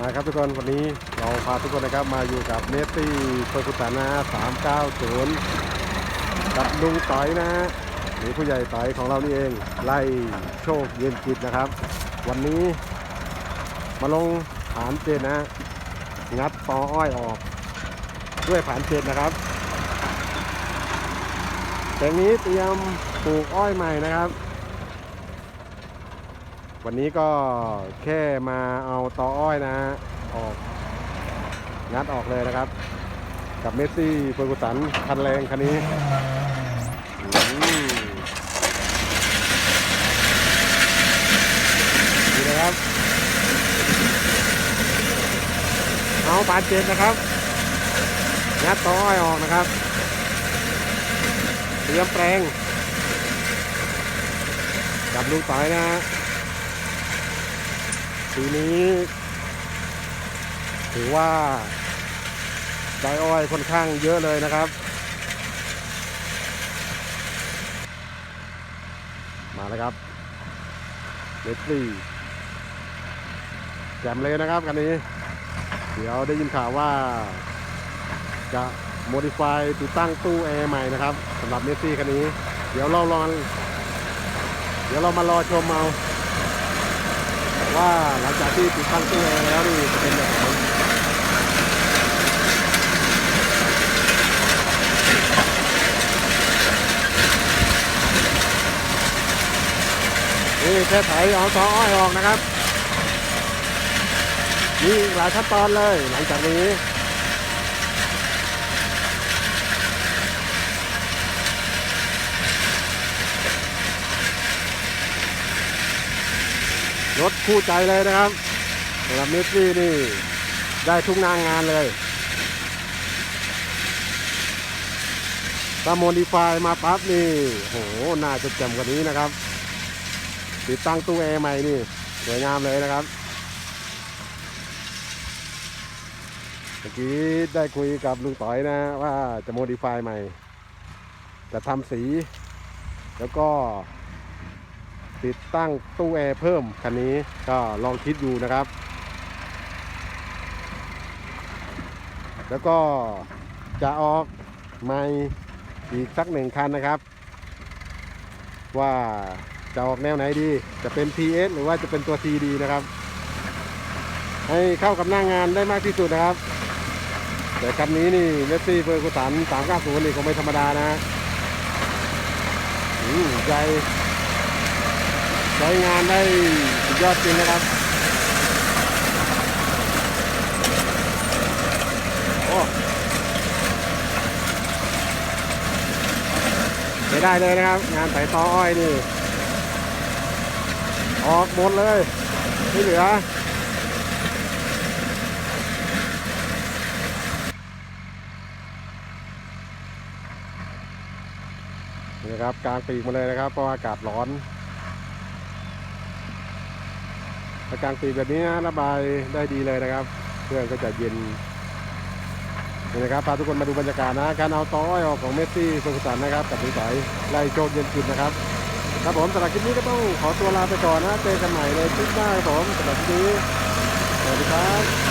มาครับทุกคนวันนี้เราพาทุกคนนะครับมาอยู่กับเนตตี้โคกุตานะ390กับลุงต่อยนะฮะหรือผู้ใหญ่ต่อยของเรานี่เองไล่โชคเย็นจิตนะครับ วันนี้มาลงฐานเจนนะงัดตออ้อยออก ด้วยฐานเจนนะครับแต่นี้เตรียมปลูกอ้อยใหม่นะครับ วันนี้ก็แค่มาเอาตออ้อยนะฮะออกงัดออกเลยนะครับ กับเมสซี่เฟอร์กูสันคันแรงคันนี้อืมนี่นะครับ เอาปานเจนนะครับ งัดตออ้อยออกนะครับเตรียมแปลงกับลูกต่อยนะฮะ ปีนี้ ถือว่าได้อ้อยค่อนข้างเยอะเลยนะครับ มาแล้วครับเลสลี่แจมเลยนะครับคันนี้ เดี๋ยวได้ยินข่าวว่า จะโมดิฟายติดตั้งตู้แอร์ใหม่นะครับสำหรับเมสซี่คันนี้ เดี๋ยวเราลอง เดี๋ยวเรามารอชมเอา ว่าหลังจากที่ติดตั้งตู้แอร์แล้วนี่จะเป็นแบบไหนนี่แค่ไถเอาตออ้อยออกนะครับ นี่หลายขั้นตอนเลยหลังจากนี้ รถคู่ใจเลยนะครับสำหรับเมสซี่นี่ได้ทุกนางงานเลยถ้าโมดิฟายมาปั๊บนี่โหน่าจะแจ่มกว่านี้นะครับ ติดตั้งตู้แอร์ใหม่นี่สวยงามเลยนะครับเมื่อกี้ได้คุยกับลุงต่อยนะว่าจะโมดิฟายใหม่ จะทำสี แล้วก็ ติดตั้งตู้แอร์เพิ่มคันนี้ก็ลองคิดดูนะครับ แล้วก็จะออกใหม่อีกสักหนึ่งคันนะครับ ว่าจะออกแนวไหนดี จะเป็น PS หรือว่าจะเป็นตัว CD นะครับ ให้เข้ากับหน้างงานได้มากที่สุดนะครับ แต่คันนี้นี่เมสซี่เฟอร์กูสัน390นี่คงไม่ธรรมดานะอืมใจ ใช้งานได้สุดยอดจริงนะครับ โอ้ไม่ได้เลยนะครับ งานไถตออ้อยนี่ ออกหมดเลยไม่เหลือนี่นะครับกลางปีกมาเลยนะครับเพราะอากาศร้อน ถ้า กลางปีกแบบนี้นะระบายได้ดีเลยนะครับ เครื่องก็จะเย็นนี่นะครับพาทุกคนมาดูบรรยากาศนะ การเอาต้อยออกของเมสซี่สุขสันนะครับ กับนิสัยไล่โจมเย็นจิตนะครับครับผมสำหรับคลิปนี้ก็ต้องขอตัวลาไปก่อนนะเจอกันใหม่ในคลิปหน้าครับผมสำหรับคลิปนี้สวัสดีครับ